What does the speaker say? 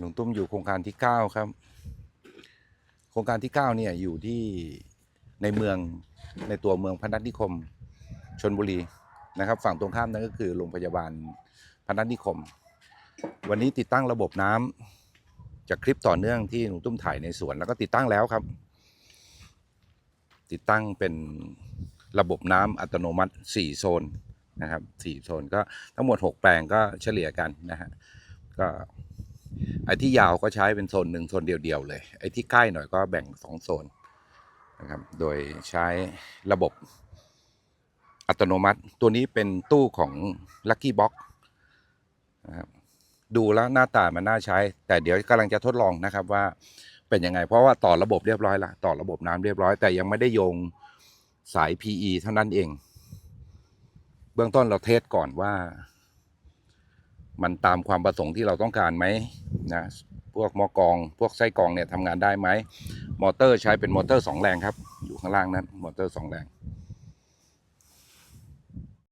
หลวงตุ้มอยู่โครงการที่เก้าครับ โครงการที่เก้าเนี่ยอยู่ที่ในเมืองในตัวเมืองพนัสนิคมชนบุรีนะครับ ฝั่งตรงข้ามนั่นก็คือโรงพยาบาลพนัสนิคม วันนี้ติดตั้งระบบน้ำจากคลิปต่อเนื่องที่หลวงตุ้มถ่ายในสวนแล้วก็ติดตั้งแล้วครับ ติดตั้งเป็นระบบน้ำอัตโนมัติ 4 โซนนะครับ4โซนก็ทั้งหมด 6 แปลงก็เฉลี่ยกันนะฮะก็ อ้ที่ยาวก็ใช้เป็นโซนหนึ่งโซนเดียวๆเลย ไอ้ที่ใกล้หน่อยก็แบ่ง2โซนนะครับ โดยใช้ระบบอัตโนมัติ ตัวนี้เป็นตู้ของ Lucky Box นะครับดูแล้วหน้าตามันน่าใช้ แต่เดี๋ยวกำลังจะทดลองนะครับว่าเป็นยังไง เพราะว่าต่อระบบเรียบร้อยละต่อระบบน้ำเรียบร้อยแต่ยังไม่ได้โยงสาย PE เท่านั้นเอง เบื้องต้นเราเทสก่อนว่า มันตามความประสงค์ที่เราต้องการไหมนะพวกมอกรอง พวกไส้กองเนี่ยทำงานได้ไหมมอเตอร์ใช้เป็นมอเตอร์สองแรงครับ อยู่ข้างล่างนั้นมอเตอร์สองแรง